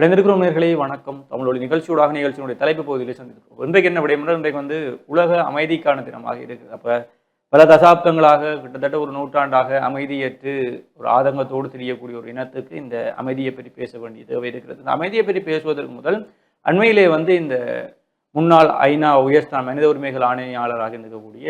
இணைந்திருக்கிறோம் நேர்களே வணக்கம். தமிழொலி நிகழ்ச்சியூடாக நிகழ்ச்சியினுடைய தலைப்பு பகுதியில் சந்திருக்கிறோம் இன்றைக்கு என்ன விடயம் இன்றைக்கு வந்து உலக அமைதிக்கான தினமாக இருக்குது அப்போ பல தசாப்தங்களாக கிட்டத்தட்ட ஒரு நூற்றாண்டாக அமைதியற்று ஒரு ஆதங்கத்தோடு தெரியக்கூடிய ஒரு இனத்துக்கு இந்த அமைதியை பற்றி பேச வேண்டிய தேவை இருக்கிறது. இந்த அமைதியை பற்றி பேசுவதற்கு முதல் அண்மையிலே வந்து இந்த முன்னாள் ஐநா உயர்ஸ்தான் மனித உரிமைகள் ஆணையாளராக இருக்கக்கூடிய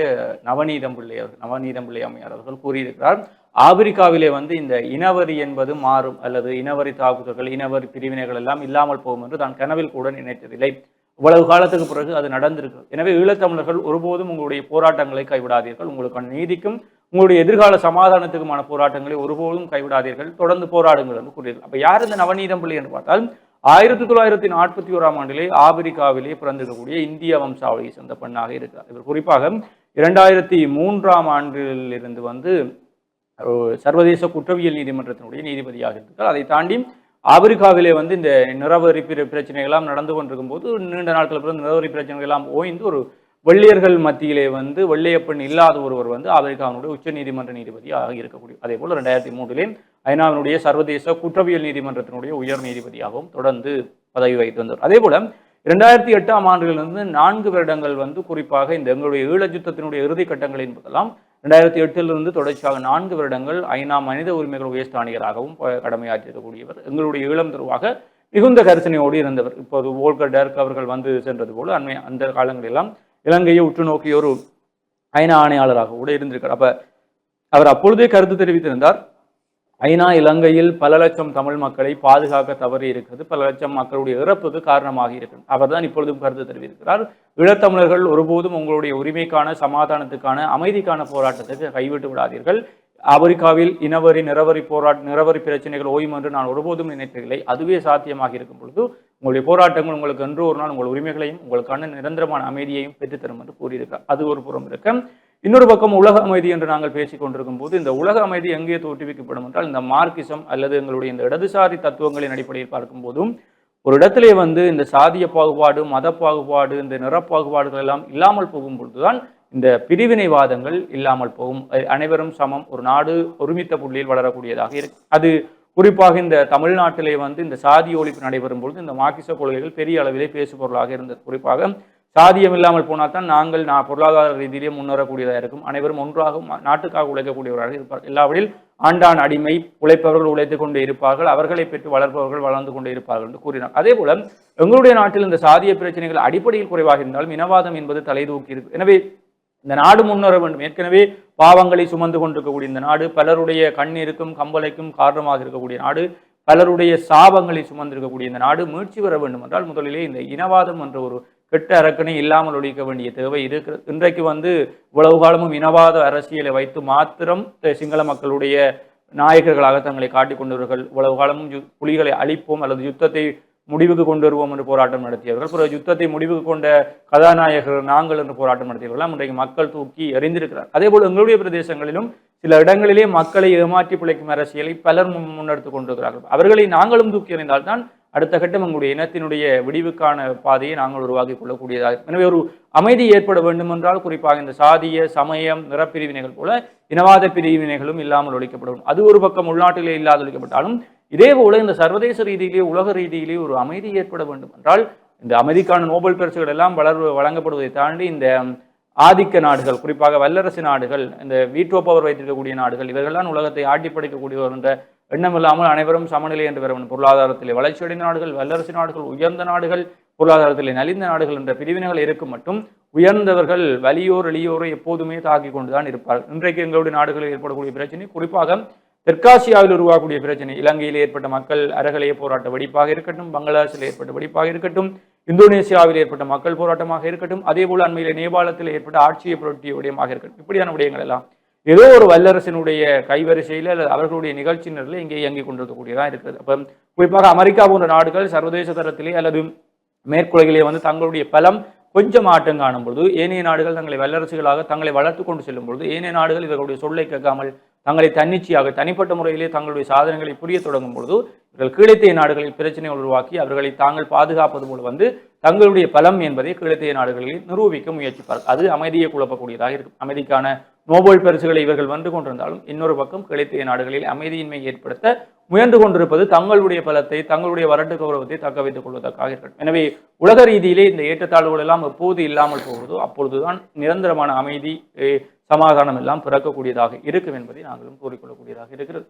நவநீதம் பிள்ளை அவர்கள் நவநீதம் பிள்ளை அம்மையார் அவர்கள் கூறியிருக்கிறார். ஆப்பிரிக்காவிலே வந்து இந்த இனவரி என்பது மாறும் அல்லது இனவரி தாக்குதல்கள் இனவரி பிரிவினைகள் எல்லாம் இல்லாமல் போகும் என்று தான் கனவில் கூட நினைத்ததில்லை. இவ்வளவு காலத்துக்கு பிறகு அது நடந்திருக்கு எனவே ஈழத்தமிழர்கள் ஒருபோதும் உங்களுடைய போராட்டங்களை கைவிடாதீர்கள். உங்களுக்கான நீதிக்கும் உங்களுடைய எதிர்கால சமாதானத்துக்குமான போராட்டங்களை ஒருபோதும் கைவிடாதீர்கள். தொடர்ந்து போராடுங்கள் என்று கூறியது. அப்போ யார் இந்த நவநீதம் பிள்ளை என்று பார்த்தால் ஆயிரத்தி தொள்ளாயிரத்தி நாற்பத்தி ஓராம் ஆண்டிலே ஆப்பிரிக்காவிலே பிறந்திருக்கக்கூடிய இந்திய வம்சாவளியை சேர்ந்த பெண்ணாக இருக்கிறார். இவர் குறிப்பாக இரண்டாயிரத்தி மூன்றாம் ஆண்டில் இருந்து வந்து சர்வதேச குற்றவியல் நீதிமன்றத்தினுடைய நீதிபதியாக இருக்கிறார் அதை தாண்டி ஆப்பிரிக்காவிலே வந்து இந்த நிறவரி பிரச்சனைகள்லாம் நடந்து கொண்டிருக்கும் போது நீண்ட நாட்கள் பிறகு நிறவரி பிரச்சனைகள் எல்லாம் ஓய்ந்து ஒரு வெள்ளையர்கள் மத்தியிலே வந்து வெள்ளையப்பெண் இல்லாத ஒருவர் வந்து ஆப்பிரிக்காவினுடைய உச்ச நீதிமன்ற நீதிபதியாக இருக்கக்கூடிய அதே போல் ரெண்டாயிரத்தி மூன்றிலே ஐநாவினுடைய சர்வதேச குற்றவியல் நீதிமன்றத்தினுடைய உயர் நீதிபதியாகவும் தொடர்ந்து பதவி வகித்து வந்தார். அதே போல இரண்டாயிரத்தி எட்டாம் ஆண்டுகளிலிருந்து நான்கு வருடங்கள் வந்து குறிப்பாக இந்த எங்களுடைய ஈழ யுத்தத்தினுடைய இறுதி கட்டங்களின் போதெல்லாம் ரெண்டாயிரத்தி எட்டிலிருந்து தொடர்ச்சியாக நான்கு வருடங்கள் ஐநா மனித உரிமைகள் உயர்ஸ்தானிகராகவும் கடமையாற்றிருக்கக்கூடியவர். எங்களுடைய இளம் தருவாக மிகுந்த கரிசனையோடு இருந்தவர். இப்போது ஓல்கர் டர்க் அவர்கள் வந்து சென்றது போல அண்மை அந்த காலங்களெல்லாம் இலங்கையை உற்று நோக்கிய ஒரு ஐநா ஆணையாளராக கூட இருந்திருக்கார். அப்போ அவர் அப்பொழுதே கருத்து தெரிவித்திருந்தார். ஐநா இலங்கையில் பல லட்சம் தமிழ் மக்களை பாதுகாக்க தவறி இருக்கிறது. பல லட்சம் மக்களுடைய இறப்புக்கு காரணமாக இருக்கிறது. அவர் தான் இப்பொழுதும் கருத்து தெரிவித்திருக்கிறார். ஈழத்தமிழர்கள் ஒருபோதும் உங்களுடைய உரிமைக்கான சமாதானத்துக்கான அமைதிக்கான போராட்டத்துக்கு கைவிட்டு விடாதீர்கள். அமெரிக்காவில் இனவரி நிறவரி போராட்ட நிறவரி பிரச்சனைகள் ஓயும் என்று நான் ஒருபோதும் நினைப்பதில்லை அதுவே சாத்தியமாக இருக்கும் பொழுது உங்களுடைய போராட்டங்கள் உங்களுக்கு என்று ஒரு நாள் உங்கள் உரிமைகளையும் உங்களுக்கான நிரந்தரமான அமைதியையும் பெற்றுத்தரும் என்று கூறியிருக்கிறார். அது ஒரு புறம் இருக்க. இன்னொரு பக்கம் உலக அமைதி என்று நாங்கள் பேசிக் கொண்டிருக்கும் போது இந்த உலக அமைதி எங்கே தோற்றுவிக்கப்படும் என்றால் இந்த மார்க்கிசம் அல்லது எங்களுடைய இந்த இடதுசாரி தத்துவங்களின் அடிப்படையில் பார்க்கும் போதும் ஒரு இடத்திலே வந்து இந்த சாதிய பாகுபாடு மத பாகுபாடு இந்த நிறப்பாகுபாடுகள் எல்லாம் இல்லாமல் போகும் பொழுதுதான் இந்த பிரிவினைவாதங்கள் இல்லாமல் போகும். அனைவரும் சமம். ஒரு நாடு ஒருமித்த புள்ளியில் வளரக்கூடியதாக இருக்கு. அது குறிப்பாக இந்த தமிழ்நாட்டிலே வந்து இந்த சாதி ஒழிப்பு நடைபெறும் பொழுது இந்த மார்க்கிச கொள்கைகள் பெரிய அளவிலே பேசுபொருளாக இருந்தது. குறிப்பாக சாதியம் இல்லாமல் போனால் தான் நாங்கள் நான் பொருளாதார ரீதியிலே முன்னேறக்கூடியதாக இருக்கும். அனைவரும் ஒன்றாக நாட்டுக்காக உழைக்கக்கூடியவராக இருப்பார் எல்லாவற்றில் ஆண்டான் அடிமை உழைப்பவர்கள் உழைத்து கொண்டு இருப்பார்கள். அவர்களை பெற்று வளர்ப்பவர்கள் வளர்ந்து கொண்டே இருப்பார்கள் என்று கூறினார். அதே போல எங்களுடைய நாட்டில் இந்த சாதிய பிரச்சனைகள் அடிப்படையில் குறைவாக இருந்தாலும் இனவாதம் என்பது தலைதூக்கி இருக்கு. எனவே இந்த நாடு முன்னேற வேண்டும். ஏற்கனவே பாவங்களை சுமந்து கொண்டிருக்கக்கூடிய இந்த நாடு பலருடைய கண்ணீருக்கும் கம்பளைக்கும் காரணமாக இருக்கக்கூடிய நாடு பலருடைய சாபங்களை சுமந்திருக்கக்கூடிய இந்த நாடு மீட்சி வர வேண்டும் என்றால் முதலிலே இந்த இனவாதம் என்ற ஒரு கெட்ட அரக்கணை இல்லாமல் ஒழிக்க வேண்டிய தேவை இருக்கிறது இன்றைக்கு வந்து இவ்வளவு காலமும் இனவாத அரசியலை வைத்து மாத்திரம் சிங்கள மக்களுடைய நாயகர்களாக தங்களை காட்டிக் கொண்டவர்கள் இவ்வளவு காலமும் புலிகளை அழிப்போம் அல்லது யுத்தத்தை முடிவுக்கு கொண்டு வருவோம் என்று போராட்டம் நடத்தியவர்கள். பிறகு யுத்தத்தை முடிவுக்கு கொண்ட கதாநாயகர்கள் நாங்கள் என்று போராட்டம் நடத்தியவர்கள் இன்றைக்கு மக்கள் தூக்கி எறிந்திருக்கிறார். அதே போல் எங்களுடைய பிரதேசங்களிலும் சில இடங்களிலே மக்களை ஏமாற்றி பிழைக்கும் அரசியலை பலர் முன்னெடுத்துக் கொண்டிருக்கிறார்கள். அவர்களை நாங்களும் தூக்கி எறிந்தால்தான் அடுத்த கட்டம் எங்களுடைய இனத்தினுடைய விடிவுக்கான பாதையை நாங்கள் உருவாக்கி கொள்ளக்கூடியதாக. எனவே ஒரு அமைதி ஏற்பட வேண்டும் என்றால் குறிப்பாக இந்த சாதிய சமயம் நிறப்பிரிவினைகள் போல இனவாத பிரிவினைகளும் இல்லாமல் ஒழிக்கப்படும். அது ஒரு பக்கம் உள்நாட்டிலே இல்லாத ஒழிக்கப்பட்டாலும் இதே போல இந்த சர்வதேச ரீதியிலே உலக ரீதியிலே ஒரு அமைதி ஏற்பட வேண்டும் என்றால் இந்த அமைதிக்கான நோபல் பரிசுகள் எல்லாம் வளர் வழங்கப்படுவதை தாண்டி இந்த ஆதிக்க நாடுகள் குறிப்பாக வல்லரசு நாடுகள் இந்த வீட்டோ பவர் வைத்திருக்கக்கூடிய நாடுகள் இவர்கள்தான் உலகத்தை ஆட்டி படைக்கக்கூடியவர் என்ற எண்ணமில்லாமல் அனைவரும் சமநிலை என்று பெற பொருளாதாரத்தில் வளர்ச்சியடைந்த நாடுகள் வல்லரசு நாடுகள் உயர்ந்த நாடுகள் பொருளாதாரத்தில் நலிந்த நாடுகள் என்ற பிரிவினைகள் இருக்கும் மட்டும் உயர்ந்தவர்கள் வலியோர் எளியோரை எப்போதுமே தாக்கி கொண்டுதான் இருப்பார்கள். இன்றைக்கு எங்களுடைய நாடுகளில் ஏற்படக்கூடிய பிரச்சனை குறிப்பாக தெற்காசியாவில் உருவாகக்கூடிய பிரச்சனை. இலங்கையில் ஏற்பட்ட மக்கள் அரகலைய போராட்ட வெடிப்பாக இருக்கட்டும் பங்களாதேஷில் ஏற்பட்ட வெடிப்பாக இருக்கட்டும் இந்தோனேசியாவில் ஏற்பட்ட மக்கள் போராட்டமாக இருக்கட்டும் அதே போல் அண்மையில் நேபாளத்தில் ஏற்பட்ட ஆட்சியை புரட்டிய விடயமாக இருக்கட்டும். இப்படியான விடயங்கள் எல்லாம் ஏதோ ஒரு வல்லரசினுடைய கைவரிசையில் அல்லது அவர்களுடைய நிகழ்ச்சி நிலையில் இங்கே இயங்கிக் கொண்டிருக்கக்கூடியதாக இருக்கிறது அப்போ குறிப்பாக அமெரிக்கா போன்ற நாடுகள் சர்வதேச தரத்திலே அல்லது மேற்குலகிலே வந்து தங்களுடைய பலம் கொஞ்சம் ஆட்டம் காணும் பொழுது ஏனைய நாடுகள் தங்களை வல்லரசுகளாக தங்களை வளர்த்து கொண்டு செல்லும் பொழுது ஏனைய நாடுகள் இவர்களுடைய சொல்லை கேட்காமல் தங்களை தன்னிச்சையாக தனிப்பட்ட முறையிலே தங்களுடைய சாதனைகளை புரிய தொடங்கும் பொழுது இவர்கள் கீழத்தைய நாடுகளில் பிரச்சனை உருவாக்கி அவர்களை தாங்கள் பாதுகாப்பது போல வந்து தங்களுடைய பலம் என்பதை கீழத்தைய நாடுகளில் நிரூபிக்க முயற்சிப்பார்கள். அது அமைதியை குழப்பக்கூடியதாக இருக்கும். அமைதிக்கான நோபல் பரிசுகளை இவர்கள் வந்து கொண்டிருந்தாலும் இன்னொரு பக்கம் கிழத்திய நாடுகளில் அமைதியின்மை ஏற்படுத்த முயன்று கொண்டிருப்பது தங்களுடைய பலத்தை தங்களுடைய வரட்டு கௌரவத்தை தக்க வைத்துக் கொள்வதற்காக இருக்கட்டும். எனவே உலக ரீதியிலே இந்த ஏற்றத்தாழ்வுகள் எல்லாம் எப்போது இல்லாமல் போகிறதோ அப்பொழுதுதான் நிரந்தரமான அமைதி சமாதானம் எல்லாம் பிறக்கக்கூடியதாக இருக்கும் என்பதை நாங்களும் கூறிக்கொள்ளக்கூடியதாக இருக்கிறது.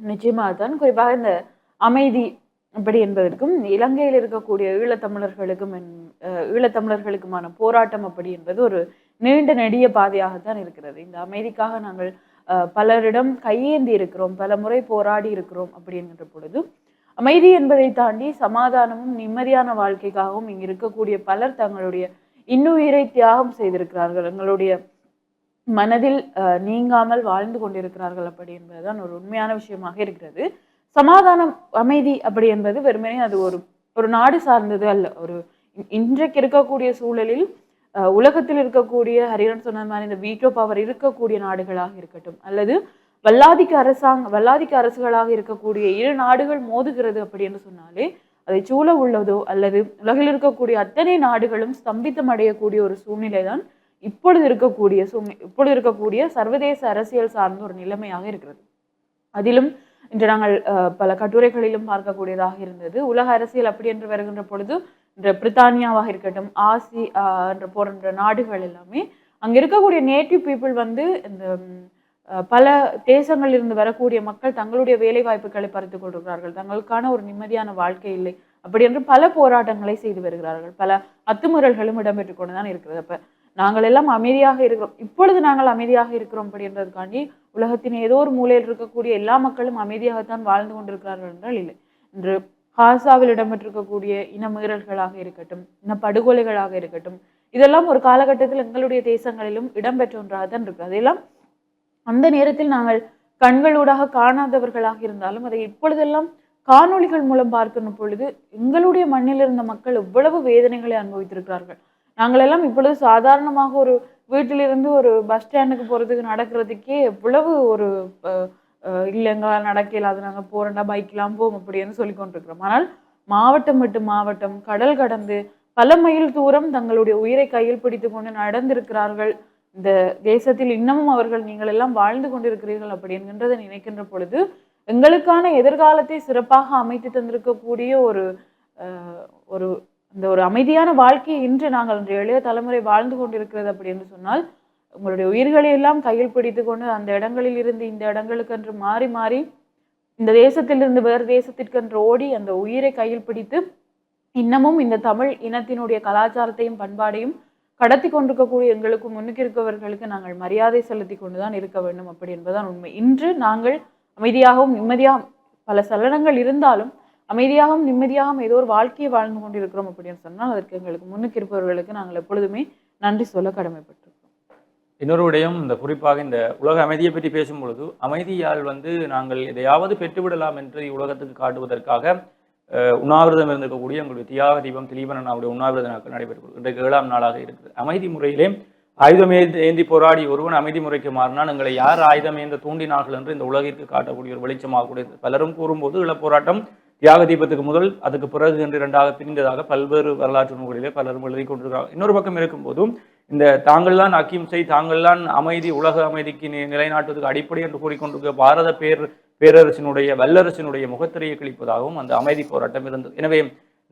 நிச்சயமாக தான் குறிப்பாக இந்த அமைதி அப்படி என்பதற்கும் இலங்கையில் இருக்கக்கூடிய ஈழத்தமிழர்களுக்கும் ஈழத்தமிழர்களுக்குமான போராட்டம் அப்படி என்பது ஒரு நீண்ட நெடிய பாதையாகத்தான் இருக்கிறது. இந்த அமைதிக்காக நாங்கள் பலரிடம் கையேந்தி இருக்கிறோம் பல முறை போராடி இருக்கிறோம் அப்படி பொழுது அமைதி என்பதை தாண்டி சமாதானமும் நிம்மதியான வாழ்க்கைக்காகவும் இங்கு இருக்கக்கூடிய பலர் தங்களுடைய இன்னுயிரை தியாகம் செய்திருக்கிறார்கள். எங்களுடைய மனதில் அஹ், நீங்காமல் வாழ்ந்து கொண்டிருக்கிறார்கள் அப்படி என்பதுதான் ஒரு உண்மையான விஷயமாக இருக்கிறது. சமாதானம் அமைதி அப்படி என்பது வெறுமனே அது ஒரு ஒரு நாடு சார்ந்தது அல்ல. ஒரு இன்றைக்கு இருக்கக்கூடிய சூழலில் உலகத்தில் இருக்கக்கூடிய ஹரிஹரன் சொன்ன மாதிரி இந்த வீட்டோ பவர் இருக்கக்கூடிய நாடுகளாக இருக்கட்டும். அல்லது வல்லாதிக்க அரசாங்க வல்லாதிக்க அரசுகளாக இருக்கக்கூடிய இரு நாடுகள் மோதுகிறது அப்படி என்று சொன்னாலே அதை சூழ உள்ளதோ அல்லது உலகில் இருக்கக்கூடிய அத்தனை நாடுகளும் ஸ்தம்பித்தம் அடையக்கூடிய ஒரு சூழ்நிலை தான் இப்பொழுது இருக்கக்கூடிய சூழ்நிலை இப்பொழுது இருக்கக்கூடிய சர்வதேச அரசியல் சார்ந்த ஒரு நிலைமையாக இருக்கிறது. அதிலும் இன்று நாங்கள் அஹ், பல கட்டுரைகளிலும் பார்க்கக்கூடியதாக இருந்தது. உலக அரசியல் அப்படி என்று வருகின்ற பொழுது என்ற பிரித்தானியாவாக இருக்கட்டும் ஆசி என்ற போன்ற நாடுகள் எல்லாமே அங்கே இருக்கக்கூடிய நேட்டிவ் பீப்புள் வந்து இந்த பல தேசங்களில் இருந்து வரக்கூடிய மக்கள் தங்களுடைய வேலை வாய்ப்புகளை பறித்துக் கொண்டிருக்கிறார்கள். தங்களுக்கான ஒரு நிம்மதியான வாழ்க்கை இல்லை அப்படி என்று பல போராட்டங்களை செய்து வருகிறார்கள். பல அத்துமுறல்களும் இடம்பெற்று கொண்டு தான் இருக்கிறது. அப்போ நாங்கள் எல்லாம் அமைதியாக இருக்கிறோம். இப்பொழுது நாங்கள் அமைதியாக இருக்கிறோம் அப்படின்றதுக்காண்டி உலகத்தின் ஏதோ ஒரு மூலையில் இருக்கக்கூடிய எல்லா மக்களும் அமைதியாகத்தான் வாழ்ந்து கொண்டிருக்கிறார்கள் என்றால் இல்லை. இன்று ஹாசாவில் இடம்பெற்றிருக்கக்கூடிய இன மீறல்களாக இருக்கட்டும் இன படுகொலைகளாக இருக்கட்டும் இதெல்லாம் ஒரு காலகட்டத்தில் எங்களுடைய தேசங்களிலும் இடம்பெற்ற ஒன்றாக தான் இருக்கு. அதெல்லாம் அந்த நேரத்தில் நாங்கள் கண்களூடாக காணாதவர்களாக இருந்தாலும் அதை இப்பொழுதெல்லாம் காணொளிகள் மூலம் பார்க்கின்ற பொழுது எங்களுடைய மண்ணில் இருந்த மக்கள் எவ்வளவு வேதனைகளை அனுபவித்திருக்கிறார்கள். நாங்கள் எல்லாம் இப்பொழுது சாதாரணமாக ஒரு வீட்டிலிருந்து ஒரு பஸ் ஸ்டாண்டுக்கு போறதுக்கு நடக்கிறதுக்கே எவ்வளவு ஒரு அஹ், இல்லைங்க நடக்கல அது நாங்கள் போறோம்டா பைக்கெலாம் போவோம் அப்படின்னு சொல்லி கொண்டிருக்கிறோம். ஆனால் மாவட்டம் விட்டு மாவட்டம் கடல் கடந்து பல மைல் தூரம் தங்களுடைய உயிரை கையில் பிடித்து கொண்டு நடந்திருக்கிறார்கள். இந்த தேசத்தில் இன்னமும் அவர்கள் நீங்கள் எல்லாம் வாழ்ந்து கொண்டிருக்கிறீர்கள் அப்படி நினைக்கின்ற பொழுது எங்களுக்கான எதிர்காலத்தை சிறப்பாக அமைத்து தந்திருக்கக்கூடிய ஒரு ஒரு இந்த ஒரு அமைதியான வாழ்க்கையை இன்று நாங்கள் இன்று இளைய தலைமுறை வாழ்ந்து கொண்டிருக்கிறது அப்படி என்று சொன்னால் உங்களுடைய உயிர்களை எல்லாம் கையில் பிடித்து கொண்டு அந்த இடங்களில் இருந்து இந்த இடங்களுக்கென்று மாறி மாறி இந்த தேசத்திலிருந்து வேறு தேசத்திற்கென்று ஓடி அந்த உயிரை கையில் பிடித்து இன்னமும் இந்த தமிழ் இனத்தினுடைய கலாச்சாரத்தையும் பண்பாடையும் கடத்தி கொண்டிருக்கக்கூடிய எங்களுக்கு முன்னுக்கு இருக்கவர்களுக்கு நாங்கள் மரியாதை செலுத்தி கொண்டுதான் இருக்க வேண்டும். அப்படி என்பதுதான் உண்மை. இன்று நாங்கள் அமைதியாகவும் நிம்மதியாகவும் பல சலனங்கள் இருந்தாலும் அமைதியாகவும் நிம்மதியாகவும் ஏதோ ஒரு வாழ்க்கையை வாழ்ந்து கொண்டிருக்கிறோம் அப்படின்னு சொன்னால் அதற்கு எங்களுக்கு முன்னுக்கு இருப்பவர்களுக்கு நாங்கள் எப்பொழுதுமே நன்றி சொல்ல கடமைப்பட்டோம் இன்னொரு விடயம் இந்த குறிப்பாக இந்த உலக அமைதியை பற்றி பேசும் பொழுது அமைதியால் வந்து நாங்கள் எதையாவது பெற்றுவிடலாம் என்று உலகத்துக்கு காட்டுவதற்காக உண்ணாவிரதம் இருந்திருக்கக்கூடிய உங்களுடைய தியாக தீபம் திலீபன் அவருடைய உண்ணாவிரத நாட்கள் நடைபெற்று இன்றைக்கு ஏழாம் நாளாக இருக்குது அமைதி முறையிலே ஆயுதம் ஏந்தி ஏந்தி போராடி ஒருவன் அமைதி முறைக்கு மாறினால் எங்களை யார் ஆயுதம் ஏந்த தூண்டினார்கள் என்று இந்த உலகிற்கு காட்டக்கூடிய ஒரு வெளிச்சமாகக்கூடியது பலரும் கூறும்போது இளப்போராட்டம் தியாக தீபத்துக்கு முதல் அதுக்கு பிறகு என்று இரண்டாக பிரிந்ததாக பல்வேறு வரலாற்று நூல்களிலே பலரும் எழுதி கொண்டிருக்கிறார்கள். இன்னொரு பக்கம் இருக்கும்போதும் இந்த தாங்கள்தான் அகிம்சை தாங்கள்தான் அமைதி உலக அமைதிக்கு நிலைநாட்டுவதற்கு அடிப்படை என்று கூறிக்கொண்டிருக்க பாரத பேர் பேரரசினுடைய வல்லரசினுடைய முகத்திரையை கிழிப்பதாகவும் அந்த அமைதி போராட்டம் இருந்தது. எனவே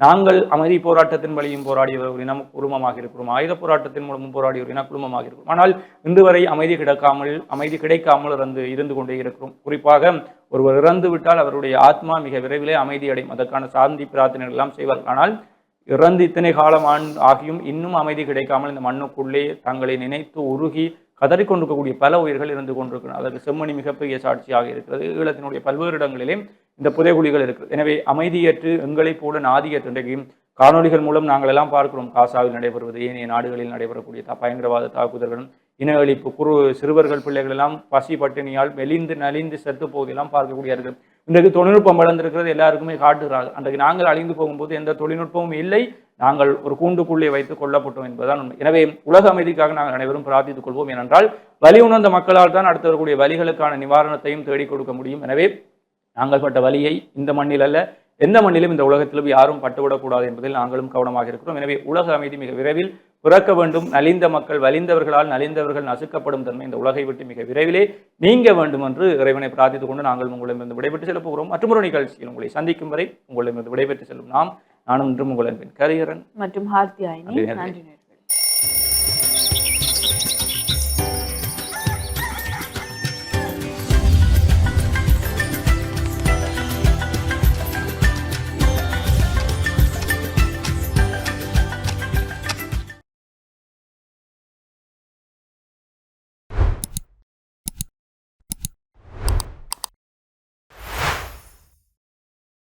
நாங்கள் அமைதி போராட்டத்தின் வழியும் போராடிய ஒரு இனம் குடும்பமாக இருக்கிறோம். ஆயுத போராட்டத்தின் மூலமும் போராடிய ஒரு இன குடும்பமாக இருக்கிறோம். ஆனால் இன்று வரை அமைதி கிடைக்காமல் அமைதி கிடைக்காமல் இருந்து இருந்து கொண்டே இருக்கிறோம். குறிப்பாக ஒருவர் இறந்து விட்டால் அவருடைய ஆத்மா மிக விரைவிலே அமைதி அடையும். அதற்கான சாந்தி பிரார்த்தனைகள் எல்லாம் செய்வார் ஆனால் இறந்து இத்தனை காலம் ஆண் ஆகியும் இன்னும் அமைதி கிடைக்காமல் இந்த மண்ணுக்குள்ளே தங்களை நினைத்து உருகி கதறிக்கொண்டிருக்கக்கூடிய பல உயிர்கள் இருந்து கொண்டிருக்கிறது அதற்கு செம்மணி மிகப்பெரிய சாட்சியாக இருக்கிறது. ஈழத்தினுடைய பல்வேறு இடங்களிலே இந்த புதைகுழிகள் இருக்கிறது எனவே அமைதியற்று எங்களைப் போல நாதியற்று இன்றைக்கு காணொளிகள் மூலம் நாங்கள் எல்லாம் பார்க்கிறோம். காசாவில் நடைபெறுவது ஏனைய நாடுகளில் நடைபெறக்கூடிய பயங்கரவாத தாக்குதல்களும் இன அழிப்பு குறு சிறுவர்கள் பிள்ளைகள் எல்லாம் பசி பட்டினியால் மெலிந்து நலிந்து செத்து போவதெல்லாம் பார்க்கக்கூடியார்கள். இன்றைக்கு தொழில்நுட்பம் வளர்ந்திருக்கிறது எல்லாருக்குமே காட்டுகிறார்கள். அன்றைக்கு நாங்கள் அழிந்து போகும்போது எந்த தொழில்நுட்பமும் இல்லை. நாங்கள் ஒரு கூண்டுக்குள்ளே வைத்து கொல்லப்பட்டோம் என்பதுதான் உண்மை. எனவே உலக அமைதிக்காக நாங்கள் அனைவரும் பிரார்த்தித்துக் கொள்வோம். ஏனென்றால் வலி உணர்ந்த மக்களால் தான் அடுத்து வரக்கூடிய வலிகளுக்கான நிவாரணத்தையும் தேடிக் கொடுக்க முடியும். எனவே நாங்கள் பட்ட வலியை இந்த மண்ணில் அல்ல எந்த மண்ணிலும் இந்த உலகத்திலும் யாரும் பட்டுவிடக்கூடாது என்பதில் நாங்களும் கவனமாக இருக்கிறோம். எனவே உலக அமைதி மிக விரைவில் பிறக்க வேண்டும் நலிந்த மக்கள் வலிந்தவர்களால் நலிந்தவர்கள் நசுக்கப்படும் தன்மை இந்த உலகை விட்டு மிக விரைவிலே நீங்க வேண்டும் என்று இறைவனை பிரார்த்தித்துக் கொண்டு நாங்கள் உங்களிடமிருந்து விடைபெற்று செல்ல போகிறோம். மற்றொரு நிகழ்ச்சியில் உங்களை சந்திக்கும் வரை உங்களிடமிருந்து விடைபெற்று செல்லும் நாம். நானும் இன்றும் உங்கள் அன்பின் கரியரன். மற்றும்